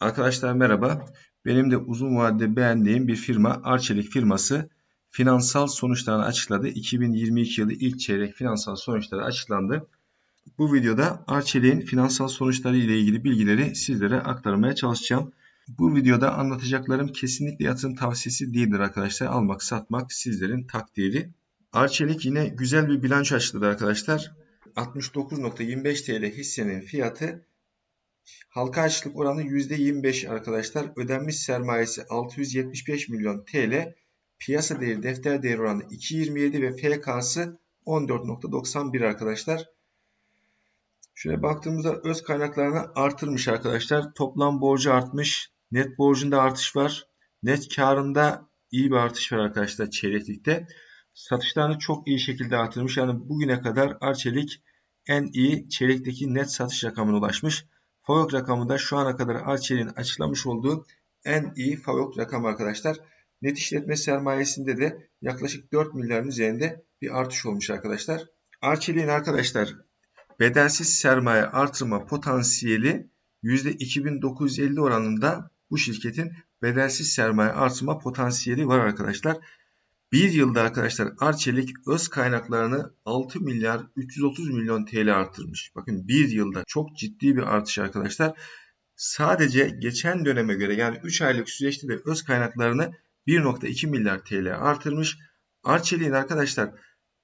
Arkadaşlar merhaba. Benim de uzun vadede beğendiğim bir firma Arçelik firması finansal sonuçlarını açıkladı. 2022 yılı ilk çeyrek finansal sonuçları açıklandı. Bu videoda Arçelik'in finansal sonuçları ile ilgili bilgileri sizlere aktarmaya çalışacağım. Bu videoda anlatacaklarım kesinlikle yatırım tavsiyesi değildir arkadaşlar. Almak satmak sizlerin takdiri. Arçelik yine güzel bir bilanço açıkladı arkadaşlar. 69.25 TL hissenin fiyatı Halka açlık oranı %25 arkadaşlar. Ödenmiş sermayesi 675 milyon TL. Piyasa değeri defter değeri oranı 2.27 ve FK'sı 14.91 arkadaşlar. Şöyle baktığımızda öz kaynaklarını artırmış arkadaşlar. Toplam borcu artmış. Net borcunda artış var. Net karında iyi bir artış var arkadaşlar çeyreklikte. Satışlarını çok iyi şekilde artırmış. Yani bugüne kadar Arçelik en iyi çeyrekteki net satış rakamına ulaşmış. FAVÖK rakamı da şu ana kadar Arçelik'in açıklamış olduğu en iyi FAVÖK rakamı arkadaşlar. Net işletme sermayesinde de yaklaşık 4 milyarın üzerinde bir artış olmuş arkadaşlar. Arçelik'in arkadaşlar bedelsiz sermaye artırma potansiyeli %2950 oranında bu şirketin bedelsiz sermaye artırma potansiyeli var arkadaşlar. Bir yılda arkadaşlar Arçelik öz kaynaklarını 6 milyar 330 milyon TL arttırmış. Bakın bir yılda çok ciddi bir artış arkadaşlar. Sadece geçen döneme göre yani 3 aylık süreçte de öz kaynaklarını 1.2 milyar TL artırmış. Arçelik'in arkadaşlar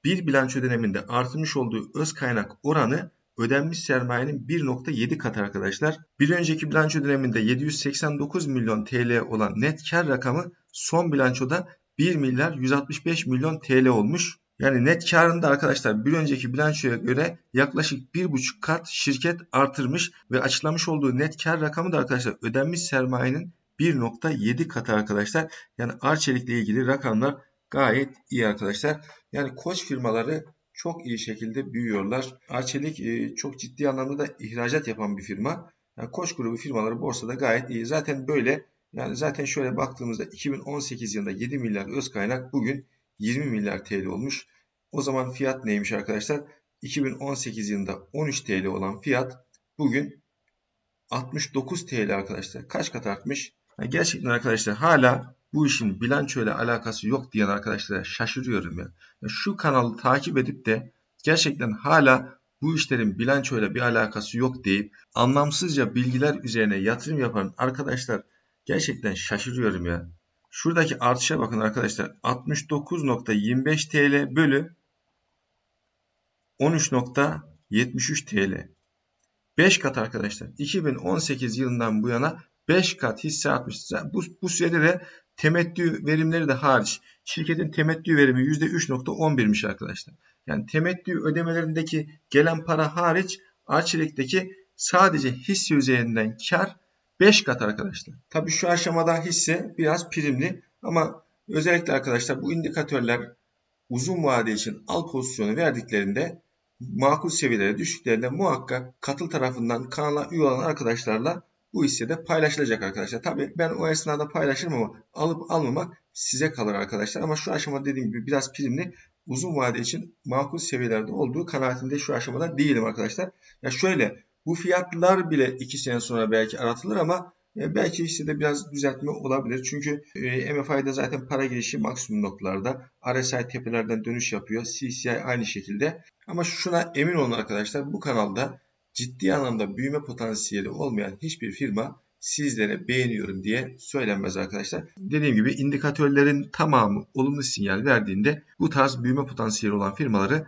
bir bilanço döneminde artmış olduğu öz kaynak oranı ödenmiş sermayenin 1.7 katı arkadaşlar. Bir önceki bilanço döneminde 789 milyon TL olan net kar rakamı son bilançoda 1 milyar 165 milyon TL olmuş. Yani net karında arkadaşlar bir önceki bilançoya göre yaklaşık 1,5 kat şirket artırmış ve açıklamış olduğu net kar rakamı da arkadaşlar ödenmiş sermayenin 1.7 katı arkadaşlar. Yani Arçelik ile ilgili rakamlar gayet iyi arkadaşlar. Yani koç firmaları çok iyi şekilde büyüyorlar. Arçelik e, çok ciddi anlamda da ihracat yapan bir firma. Yani koç grubu firmaları borsada gayet iyi. Zaten böyle yani zaten şöyle baktığımızda 2018 yılında 7 milyar öz kaynak bugün 20 milyar TL olmuş. O zaman fiyat neymiş arkadaşlar? 2018 yılında 13 TL olan fiyat bugün 69 TL arkadaşlar. Kaç kat artmış? Yani gerçekten arkadaşlar hala bu işin bilanço ile alakası yok diyen arkadaşlara şaşırıyorum ya. Yani şu kanalı takip edip de gerçekten hala bu işlerin bilanço ile bir alakası yok deyip anlamsızca bilgiler üzerine yatırım yapan arkadaşlar Gerçekten şaşırıyorum ya. Şuradaki artışa bakın arkadaşlar. 69.25 TL bölü 13.73 TL. 5 kat arkadaşlar. 2018 yılından bu yana 5 kat hisse artmış. Bu, bu sürede de temettü verimleri de hariç. Şirketin temettü verimi %3.11'miş arkadaşlar. Yani temettü ödemelerindeki gelen para hariç Arçelik'teki sadece hisse üzerinden kar 5 kat arkadaşlar. Tabi şu aşamada hisse biraz primli ama özellikle arkadaşlar bu indikatörler uzun vade için al pozisyonu verdiklerinde makul seviyelere düştüklerinde muhakkak katıl tarafından kanala üye olan arkadaşlarla bu hissede paylaşılacak arkadaşlar. Tabi ben o esnada paylaşırım ama alıp almamak size kalır arkadaşlar. Ama şu aşamada dediğim gibi biraz primli uzun vade için makul seviyelerde olduğu kanaatinde şu aşamada değilim arkadaşlar. Ya şöyle bu fiyatlar bile 2 sene sonra belki aratılır ama e, belki işte de biraz düzeltme olabilir. Çünkü e, MFI'de zaten para girişi maksimum noktalarda. RSI tepelerden dönüş yapıyor. CCI aynı şekilde. Ama şuna emin olun arkadaşlar bu kanalda ciddi anlamda büyüme potansiyeli olmayan hiçbir firma sizlere beğeniyorum diye söylenmez arkadaşlar. Dediğim gibi indikatörlerin tamamı olumlu sinyal verdiğinde bu tarz büyüme potansiyeli olan firmaları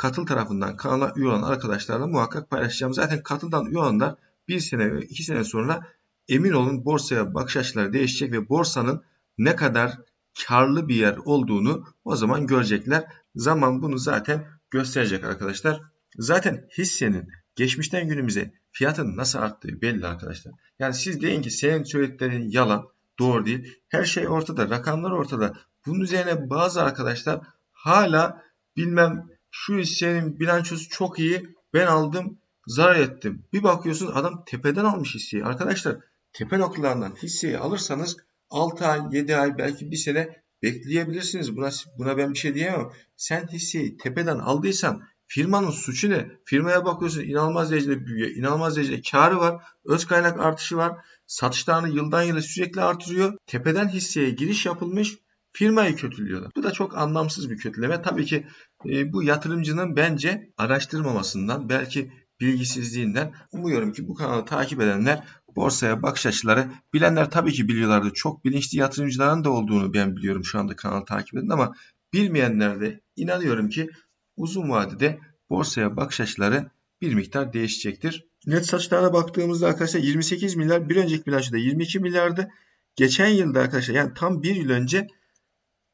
katıl tarafından kanala üye olan arkadaşlarla muhakkak paylaşacağım. Zaten katıldan üye olanlar bir sene ve iki sene sonra emin olun borsaya bakış açıları değişecek ve borsanın ne kadar karlı bir yer olduğunu o zaman görecekler. Zaman bunu zaten gösterecek arkadaşlar. Zaten hissenin geçmişten günümüze fiyatın nasıl arttığı belli arkadaşlar. Yani siz deyin ki senin söylediklerin yalan, doğru değil. Her şey ortada, rakamlar ortada. Bunun üzerine bazı arkadaşlar hala bilmem şu hissenin bilançosu çok iyi. Ben aldım zarar ettim. Bir bakıyorsunuz adam tepeden almış hisseyi. Arkadaşlar tepe noktalarından hisseyi alırsanız 6 ay, 7 ay belki bir sene bekleyebilirsiniz. Buna, buna ben bir şey diyemem. Sen hisseyi tepeden aldıysan Firmanın suçu ne? Firmaya bakıyorsun inanılmaz derecede büyüyor. inanılmaz derecede karı var. Öz kaynak artışı var. Satışlarını yıldan yıla sürekli artırıyor. Tepeden hisseye giriş yapılmış. Firmayı kötülüyorlar. Bu da çok anlamsız bir kötüleme. Tabii ki e, bu yatırımcının bence araştırmamasından belki bilgisizliğinden umuyorum ki bu kanalı takip edenler borsaya bakış açıları bilenler tabii ki biliyorlardı. Çok bilinçli yatırımcıların da olduğunu ben biliyorum şu anda kanalı takip edin ama bilmeyenler de inanıyorum ki uzun vadede borsaya bakış açıları bir miktar değişecektir. Net satışlara baktığımızda arkadaşlar 28 milyar bir önceki bilançoda 22 milyardı. Geçen yılda arkadaşlar yani tam bir yıl önce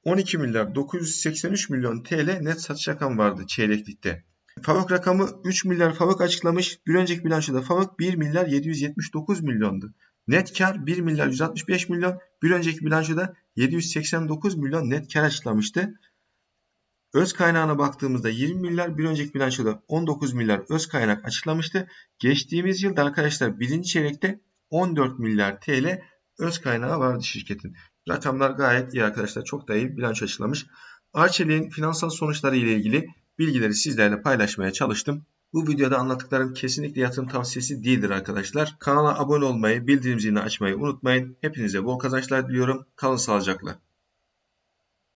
12 milyar 983 milyon TL net satış rakamı vardı çeyreklikte. Favok rakamı 3 milyar Favok açıklamış. Bir önceki bilançoda Favok 1 milyar 779 milyondu. Net kar 1 milyar 165 milyon. Bir önceki bilançoda 789 milyon net kar açıklamıştı. Öz kaynağına baktığımızda 20 milyar bir önceki bilançoda 19 milyar öz kaynak açıklamıştı. Geçtiğimiz yılda arkadaşlar birinci çeyrekte 14 milyar TL öz kaynağı vardı şirketin. Rakamlar gayet iyi arkadaşlar. Çok da iyi bilanço açıklamış. Arçelik'in finansal sonuçları ile ilgili bilgileri sizlerle paylaşmaya çalıştım. Bu videoda anlattıklarım kesinlikle yatırım tavsiyesi değildir arkadaşlar. Kanala abone olmayı, bildirim zilini açmayı unutmayın. Hepinize bol kazançlar diliyorum. Kalın sağlıcakla.